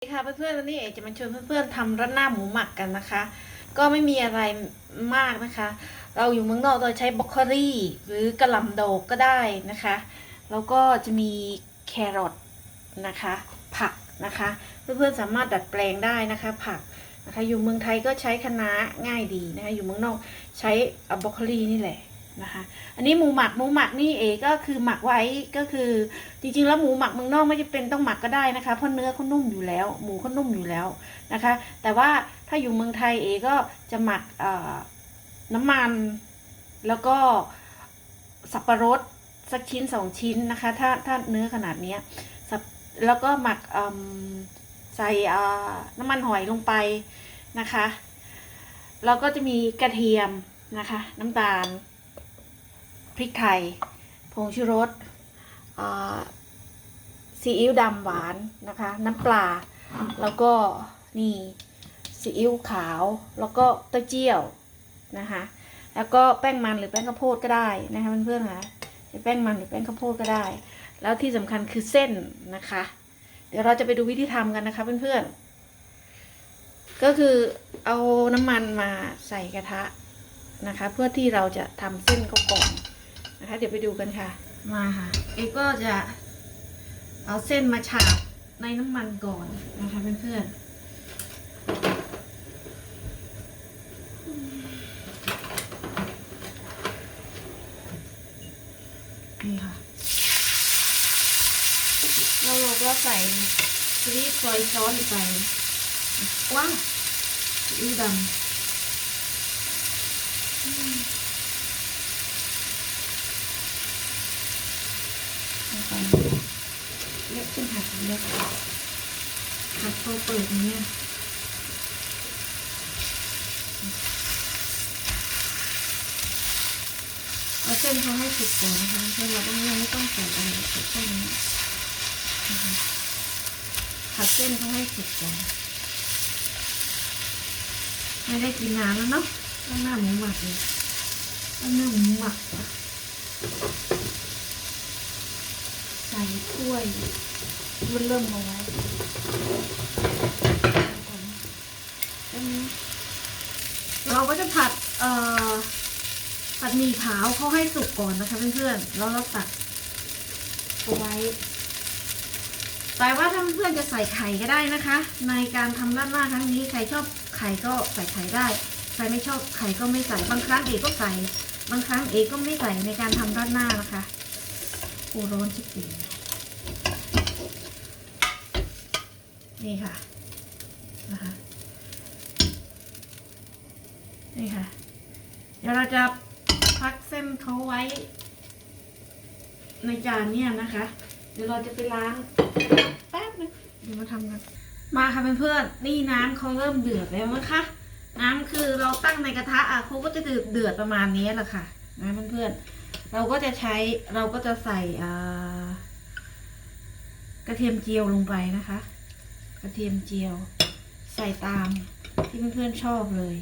สวัสดีค่ะเพื่อนๆวันนี้เอกจะมาชวนเพื่อนๆทำรัดหน้าหมูหมักกันนะคะ ก็ไม่มีอะไรมากนะคะ เราอยู่เมืองนอกเราใช้บรอกโคลีหรือกระหล่ำโดกก็ได้นะคะ แล้วก็จะมีแครอทนะคะ ผักนะคะ เพื่อนๆสามารถดัดแปลงได้นะคะ ผักนะคะ อยู่เมืองไทยก็ใช้คะน้าง่ายดีนะคะ อยู่เมืองนอกใช้บรอกโคลีนี่แหละ นะคะ อันนี้หมูหมักหมูหมักนี่เอกก็คือหมักไว้ก็คือ จริงๆแล้วหมูหมักเมืองนอกไม่จำเป็นต้องหมักก็ได้นะคะเพราะเนื้อเขานุ่มอยู่แล้ว หมูเขานุ่มอยู่แล้วนะคะ แต่ว่าถ้าอยู่เมืองไทยเอก็จะหมักน้ำมัน แล้วก็สับปะรดสักชิ้นสองชิ้นนะคะ ถ้าถ้าเนื้อขนาดเนี้ยแล้วก็หมักใส่น้ำมันหอยลงไปนะคะ แล้วก็จะมีกระเทียมนะคะ น้ำตาล พริกไทย ผงชูรสซีอิ๊วดำหวานนะคะ น้ำปลา แล้วก็นี่ซีอิ๊วขาว แล้วก็เต้าเจี้ยวนะคะ แล้วก็แป้งมันหรือแป้งข้าวโพดก็ได้นะคะเพื่อนๆค่ะจะแป้งมันหรือแป้งข้าวโพดก็ได้ แล้วที่สำคัญคือเส้นนะคะ เดี๋ยวเราจะไปดูวิธีทำกันนะคะเพื่อนๆ ก็คือเอาน้ำมันมาใส่กระทะนะคะ เพื่อที่เราจะทำเส้นเขาก่อน นะคะ เดี๋ยวไปดูกันค่ะ มาค่ะ เอก็จะเอาเส้นมาฉาบในน้ำมันก่อนนะคะเพื่อนๆนี่ค่ะเราเราก็ใส่ซีรีส์ซอยซอสไปว้าวซีอิ๊วดำ นะคะ เล็กขึ้นหักเล็กหักโตเปิดเนี่ยเอาเส้นเขาให้สุกก่อนนะคะเพื่อนเราต้องยังไม่ต้องใส่อะไรใส่เส้นนี้นะคะผัดเส้นเขาให้สุกก่อนไม่ได้กินนานแล้วเนาะต้องหน้าหมูหมักเลยต้องหน้าหมูหมักอะ ถ้วยมันเริ่มเอาไว้เราก็จะผัดเอ่อผัดหมี่ขาวเขาให้สุกก่อนนะคะเพื่อนๆ แล้วเราตักเอาไว้ แต่ว่าถ้าเพื่อนๆจะใส่ไข่ก็ได้นะคะ ในการทำราดหน้าครั้งนี้ใครชอบไข่ก็ใส่ไข่ได้ ใครไม่ชอบไข่ก็ไม่ใส่ บางครั้งเอกก็ใส่ บางครั้งเอกก็ไม่ใส่ในการทำราดหน้านะคะโอ้ร้อนชิบปี นี่ค่ะนะคะนี่ค่ะ เดี๋ยวเราจะพักเส้นเขาไว้ ในจานเนี่ยนะคะ เดี๋ยวเราจะไปล้างแป๊บนึงเดี๋ยวมาทำกันมาค่ะเพื่อนๆนี่น้ำเขาเริ่มเดือดแล้วนะคะน้ำคือเราตั้งในกระทะอะเขาก็จะเดือดเดือดประมาณนี้แหละค่ะนะเพื่อนๆเราก็จะใช้เราก็จะใส่กระเทียมเจียวลงไปนะคะ กระเทียมเจียว ใส่ตามที่เพื่อนๆชอบเลย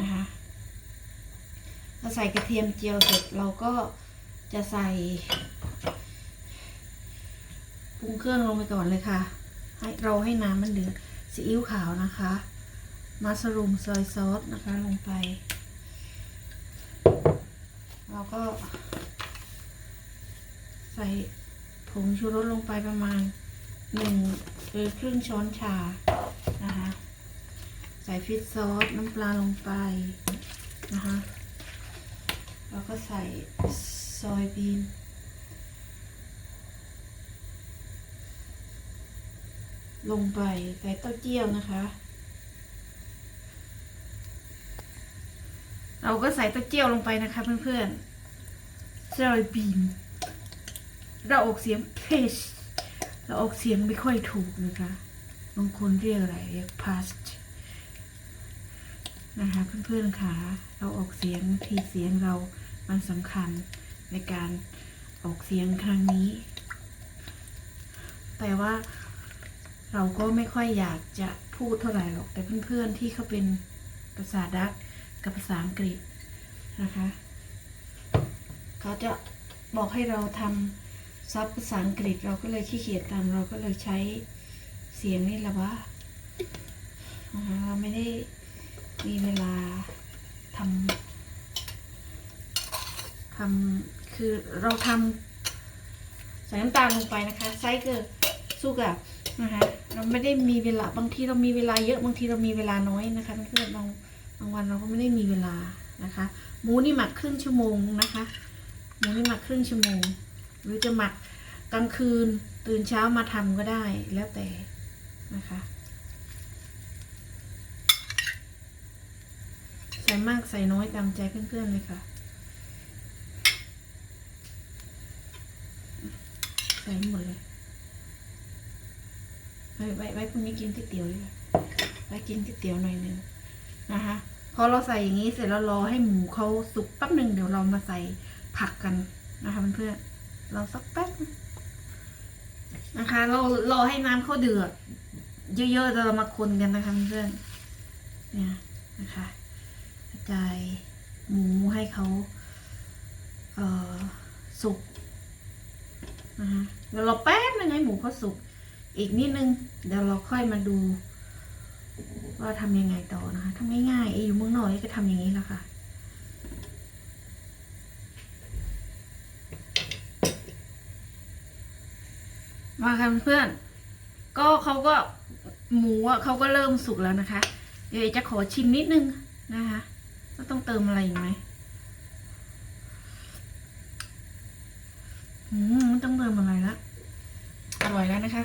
นะคะพอใส่กระเทียมเจียวเสร็จเราก็จะใส่ปรุงเครื่องลงไปก่อนเลยค่ะ ให้เราให้น้ำมันเดือดซีอิ๊วขาวนะคะมัสรูมซอยซอสนะคะลงไปเราก็ ใส่ผงชูรสลงไปประมาณ หนึ่งหรือครึ่งช้อนชานะคะใส่ฟิตซอสน้ำปลาลงไปนะคะแล้วก็ใส่ซอยบีนลงไปใส่เต้าเจี้ยวนะคะ เราก็ใส่เต้าเจี้ยวลงไปนะคะเพื่อนๆซอยบีนเราออกเสียงเพช เราออกเสียงไม่ค่อยถูกนะคะ บางคนเรียกอะไรเรียก past นะคะเพื่อนๆค่ะเราออกเสียงที่เสียงเรามันสำคัญในการออกเสียงครั้งนี้ แต่ว่าเราก็ไม่ค่อยอยากจะพูดเท่าไหร่หรอก แต่เพื่อนๆที่เขาเป็นภาษาดัตกับภาษาอังกฤษนะคะ เขาจะบอกให้เราทำ ซับภาษาอังกฤษเราก็เลยขี้เกียจตามเราก็เลยใช้เสียงนี่แหละวะนะคะเราไม่ได้มีเวลาทำทำคือเราทำใส่น้ำตาลลงไปนะคะไซส์เกิดสุกอะนะคะเราไม่ได้มีเวลาบางทีเรามีเวลาเยอะบางทีเรามีเวลาน้อยนะคะเพื่อนบางบางวันเราก็ไม่ได้มีเวลานะคะหมูนี่หมักครึ่งชั่วโมงนะคะหมูนี่หมักครึ่งชั่วโมง หรือจะหมักกลางคืนตื่นเช้ามาทำก็ได้แล้วแต่นะคะใส่มากใส่น้อยตามใจเพื่อนๆเลยค่ะ ใส่หมดเลยไว้ไว้ไว้พรุ่งนี้กินก๋วยเตี๋ยวดีกว่าไว้กินก๋วยเตี๋ยวหน่อยหนึ่งนะคะพอเราใส่อย่างนี้เสร็จแล้วรอให้หมูเขาสุกแป๊บหนึ่งเดี๋ยวเรามาใส่ผักกันนะคะเพื่อนๆ เราสักแป๊บนะคะ เรารอให้น้ำเขาเดือด เยอะๆแล้วเรามาคนกันนะคะเพื่อนเนี่ยนะคะกระจายหมูให้เขาเอ่อสุกนะคะเดี๋ยวเราแป๊บนึงให้หมูเขาสุกอีกนิดนึง เดี๋ยวเราค่อยมาดู ว่าทำยังไงต่อนะคะทำง่ายๆเออยู่เมืองนอกเอก็ทำอย่างนี้แหละค่ะ มาค่ะเพื่อนก็เขาก็หมูอะเขาก็เริ่มสุกแล้วนะคะ เดี๋ยวจะขอชิมนิดนึงนะคะว่าต้องเติมอะไรอีกไหมอืมไม่ต้องเติมอะไรละอร่อยแล้วนะคะ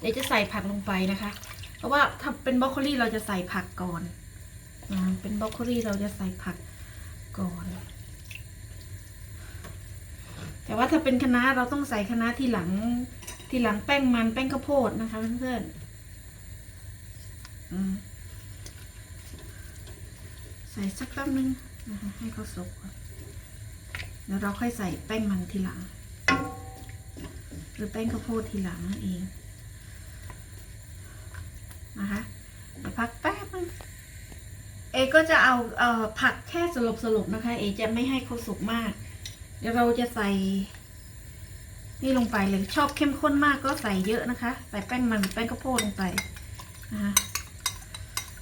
เดี๋ยวจะใส่ผักลงไปนะคะ เพราะว่าถ้าเป็นบรอกโคลีเราจะใส่ผักก่อนนะเป็นบรอกโคลีเราจะใส่ผักก่อน แต่ว่าถ้าเป็นคะน้าเราต้องใส่คะน้าที่หลังที่หลังแป้งมันแป้งข้าวโพดนะคะเพื่อนๆใส่สักแป๊บนึงนะคะให้เขาสุกแล้วเราค่อยใส่แป้งมันทีหลัง หรือแป้งข้าวโพดทีหลังนั่นเองนะคะเดี๋ยวพักแป๊บนึงเอก็จะเอาเอ่อผักแค่สลบๆนะคะ เอจะไม่ให้เขาสุกมาก เดี๋ยวเราจะใส่ นี่ลงไปเลยชอบเข้มข้นมากก็ใส่เยอะนะคะ ใส่แป้งมันแป้งข้าวโพดลงไปนะคะ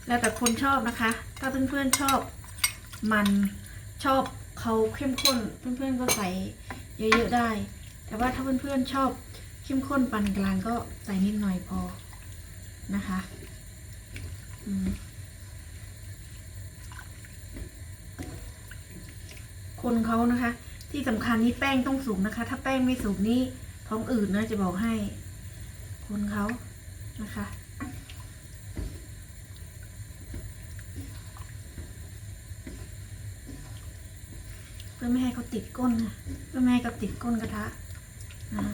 แล้วแต่คนชอบนะคะ ถ้าเพื่อนๆชอบมันชอบเขาเข้มข้นเพื่อนๆก็ใส่เยอะๆได้ แต่ว่าถ้าเพื่อนๆชอบเข้มข้นปานกลางก็ใส่นิดหน่อยพอนะคะคนเขานะคะ ที่สำคัญนี่แป้งต้องสุกนะคะ ถ้าแป้งไม่สุกนี่ท้องอืดนะจะบอกให้ คนเขานะคะ เพื่อไม่ให้เขาติดก้นนะเพื่อไม่ให้เขาติดก้นกระทะนะ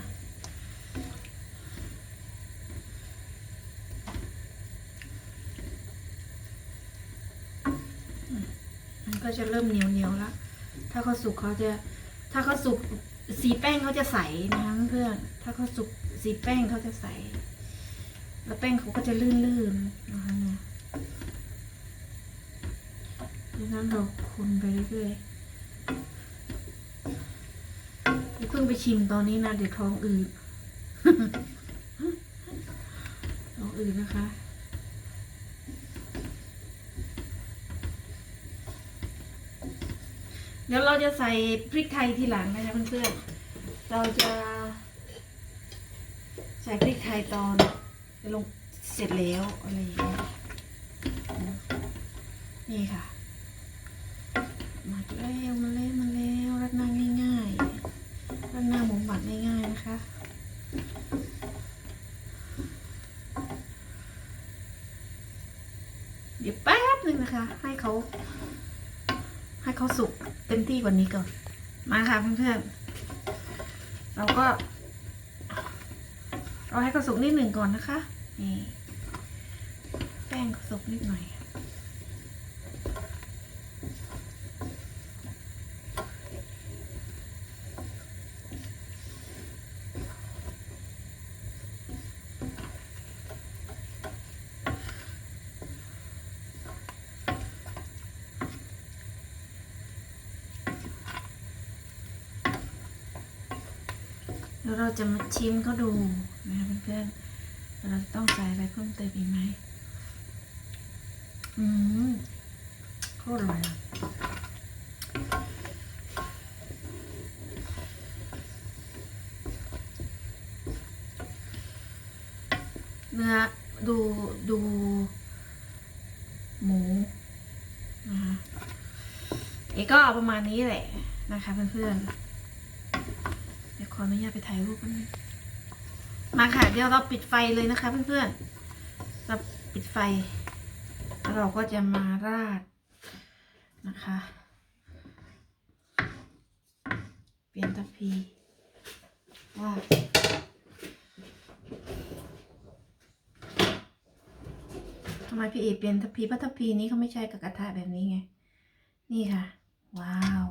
ก็จะเริ่มเหนียวเหนียวแล้ว ถ้าเขาสุกเขาจะ ถ้าเขาสุกสีแป้งเขาจะใสนะคะเพื่อนถ้าเขาสุกสีแป้งเขาจะใส แล้วแป้งเขาก็จะลื่นๆนะคะเนี่ยดังนั้นเราคนไปเรื่อยๆเพิ่งไปชิมตอนนี้นะเดี๋ยวท้องอืดท้องอืดนะคะ ดี๋ยวเราจะใส่พริกไทยทีหลังนะคะเพื่อนๆ เราจะ ใส่พริกไทยตอนลงเสร็จแล้วอะไรอย่างเงี้ยนี่ค่ะ มาแล้วมาแล้วมาแล้วรัดหน้าง่ายๆรัดหน้าหมูหมักง่ายๆนะคะเดี๋ยวแป๊บหนึ่งนะคะ ให้เขา เขาสุกเต็มที่กว่านี้ก่อน มาค่ะเพื่อนๆ เราก็เราให้เขาสุกนิดหนึ่งก่อนนะคะ นี่ แป้งเขาสุกนิดหน่อย แล้วเราจะมาชิมเขาดูนะคะเพื่อนๆเราต้องใส่อะไรเพิ่มเติมอีกไหมอืมโคตรอร่อยอะเนื้อดูดู หมูนะคะเอกก็ประมาณนี้แหละนะคะเพื่อนๆ ออนุญาตไปถ่ายรูปกันมาค่ะ เดี๋ยวเราปิดไฟเลยนะคะเพื่อนๆเราปิดไฟ แล้วเราก็จะมาราดนะคะ เปลี่ยนทัพพีราดทำไมพี่เอเปลี่ยนทัพพีเพราะทัพพีนี้เขาไม่ใช้กับกระทะแบบนี้ไง นี่ค่ะ ว้าว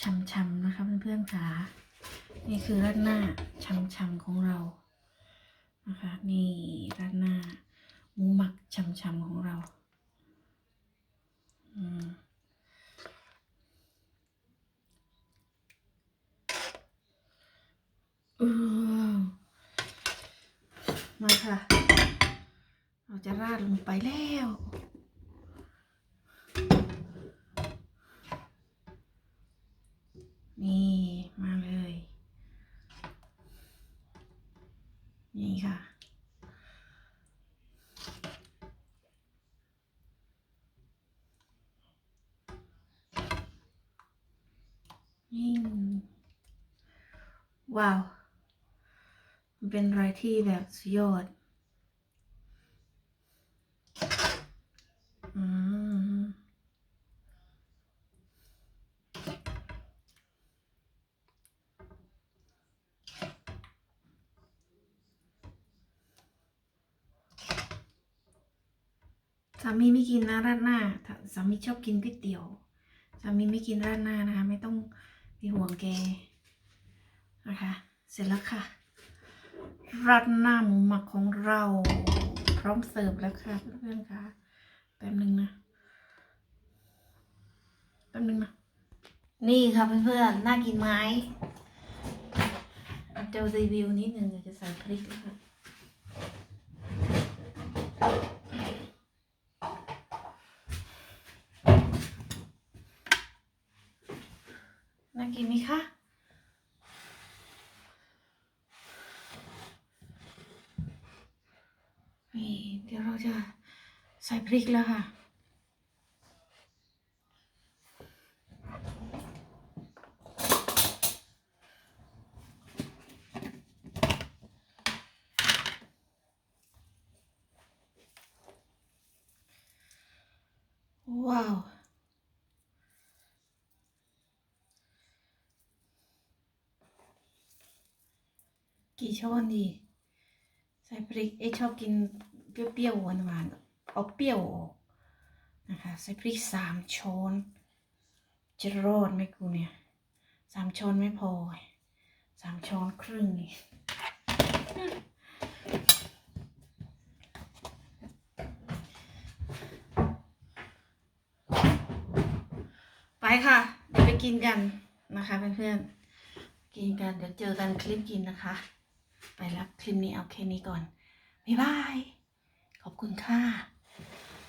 ช่ำๆนะคะเพื่อนๆค่ะ นี่คือราดหน้าช่ำๆของเรานะคะนี่ราดหน้าหมูหมักช่ำๆของเราอืมอมาค่ะ เราจะราดลงไปแล้ว นี่ มาเลย นี่ค่ะ นี่ ว้าวมันเป็นอะไรที่แบบสุดยอด อืม สามีไม่กินนะราดหน้าถ้า สามีชอบกินก๋วยเตี๋ยว สามีไม่กินราดหน้านะคะ ไม่ต้องมีห่วงแก นะคะ เสร็จแล้วค่ะราดหน้าหมูหมักของเรา พร้อมเสิร์ฟแล้วค่ะเพื่อนๆค่ะแป๊บนึงนะแป๊บนึงนะนี่ค่ะเพื่อนๆน่ากินไหมจะรีวิวนิดนึงเดี๋ยวจะใส่พริกแล้วค่ะน่ากินไหมคะ นี่ เดี๋ยวเรา จะใส่พริกแล้วค่ะ ว้าวกี่ช้อนดีใส่พริกเอ๊ชอบกิน เปรี้ยวๆหวานๆเอาเปรี้ยวออกนะคะใส่พริกสามช้อนจะรอดไหมกูเนี่ยสามช้อนไม่พอสามช้อนครึ่งไปค่ะ เดี๋ยวไปกินกันนะคะเพื่อนๆ กินกัน เดี๋ยวเจอกันคลิปกินนะคะ ไปแล้วคลิปนี้เอาแค่นี้ก่อน บ๊ายบาย ขอบคุณค่ะ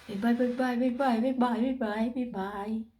บ๊ายบายบ๊ายบายบ๊ายบายบ๊ายบายบ๊ายบายบ๊ายบาย